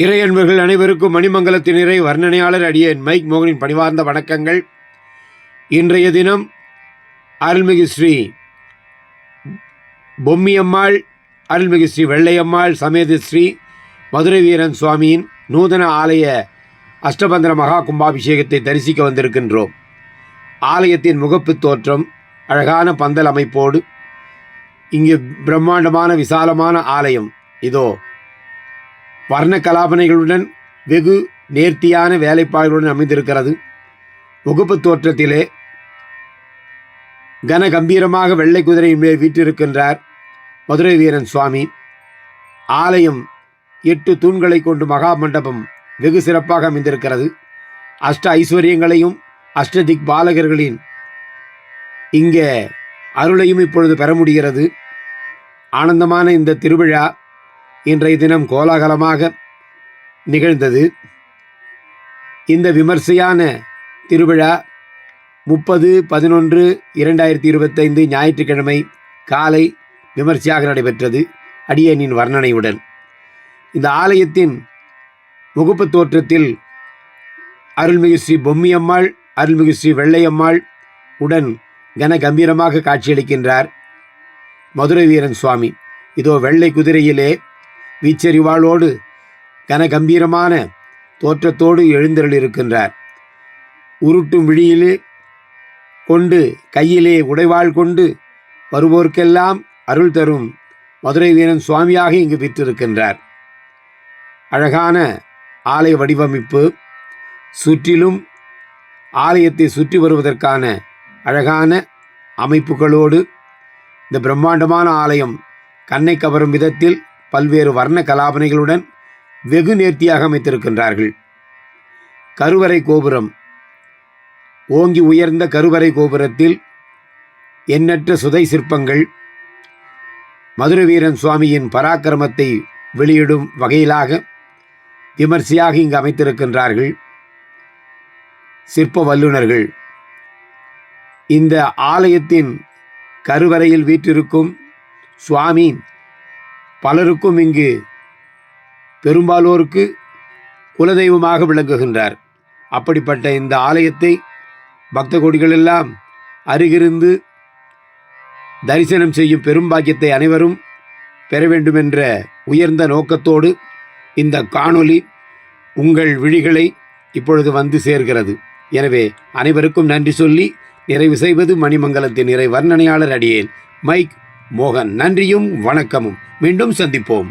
இறையன்பர்கள் அனைவருக்கும் மணிமங்கலத்தின் இறை வர்ணனையாளர் அடியேன் மைக் மோகனின் பணிவார்ந்த வணக்கங்கள். இன்றைய தினம் அருள்மிகு ஸ்ரீ பொம்மியம்மாள் அருள்மிகு ஸ்ரீ வெள்ளையம்மாள் சமேத ஸ்ரீ மதுரை வீரன் சுவாமியின் நூதன ஆலய அஷ்டபந்திர மகா கும்பாபிஷேகத்தை தரிசிக்க வந்திருக்கின்றோம். ஆலயத்தின் முகப்பு தோற்றம் அழகான பந்தல் அமைப்போடு இங்கு பிரம்மாண்டமான விசாலமான ஆலயம். இதோ வர்ண கலாபனைகளுடன் வெகு நேர்த்தியான வேலைப்பாடுகளுடன் அமைந்திருக்கிறது. முகப்பு தோற்றத்திலே கன கம்பீரமாக வெள்ளை குதிரையின் மேல் வீற்றிருக்கின்றார் மதுரை வீரன் சுவாமி. ஆலயம் எட்டு தூண்களை கொண்டு மகா மண்டபம் வெகு சிறப்பாக அமைந்திருக்கிறது. அஷ்ட ஐஸ்வர்யங்களையும் அஷ்டதிக் பாலகர்களின் இங்கே அருளையும் இப்பொழுது பெற முடிகிறது. ஆனந்தமான இந்த திருவிழா இன்றைய தினம் கோலாகலமாக நிகழ்ந்தது. இந்த விமர்சையான திருவிழா முப்பது பதினொன்று இரண்டாயிரத்தி இருபத்தைந்து ஞாயிற்றுக்கிழமை காலை விமர்சையாக நடைபெற்றது அடியனின் வர்ணனையுடன். இந்த ஆலயத்தின் முகப்பு தோற்றத்தில் அருள்மிகு ஸ்ரீ பொம்மியம்மாள் அருள்மிகு ஸ்ரீ வெள்ளையம்மாள் உடன் கன கம்பீரமாக காட்சியளிக்கின்றார் மதுரை வீரன் சுவாமி. இதோ வெள்ளை குதிரையிலே வீச்சறிவாளோடு கன கம்பீரமான தோற்றத்தோடு எழுந்தருளிருக்கின்றார் உருட்டும் விழியிலே கொண்டு கையிலே உடைவாள் கொண்டு வருவோர்க்கெல்லாம் அருள் தரும் மதுரை வீரன் சுவாமியாக இங்கு விற்றிருக்கின்றார் அழகான ஆலய வடிவமைப்பு சுற்றிலும் ஆலயத்தை சுற்றி வருவதற்கான அழகான அமைப்புகளோடு இந்த பிரம்மாண்டமான ஆலயம் கண்ணை கவரும் விதத்தில் பல்வேறு வர்ண கலாபனைகளுடன் வெகு நேர்த்தியாக அமைத்திருக்கின்றார்கள். கருவறை கோபுரம். ஓங்கி உயர்ந்த கருவறை கோபுரத்தில் எண்ணற்ற சுதை சிற்பங்கள் மதுரை வீரன் சுவாமியின் பராக்கிரமத்தை வெளியிடும் வகையிலாக விமர்சையாக இங்கு அமைத்திருக்கின்றார்கள். சிற்ப வல்லுநர்கள். இந்த ஆலயத்தின் கருவறையில் வீற்றிருக்கும் சுவாமி பலருக்கும் இங்கு பெரும்பாலோருக்கு குலதெய்வமாக விளங்குகின்றார். அப்படிப்பட்ட இந்த ஆலயத்தை பக்த கோடிகளெல்லாம் அருகிருந்து தரிசனம் செய்யும் பெரும்பாக்கியத்தை அனைவரும் பெற வேண்டுமென்ற உயர்ந்த நோக்கத்தோடு இந்த காணொளி உங்கள் விழிகளை இப்பொழுது வந்து சேர்கிறது. எனவே அனைவருக்கும் நன்றி சொல்லி நிறைவு செய்வது மணிமங்கலத்தின் நிறை வர்ணனையாளர் அடியேன். மைக் மோகன் நன்றியும் வணக்கமும். மீண்டும் சந்திப்போம்.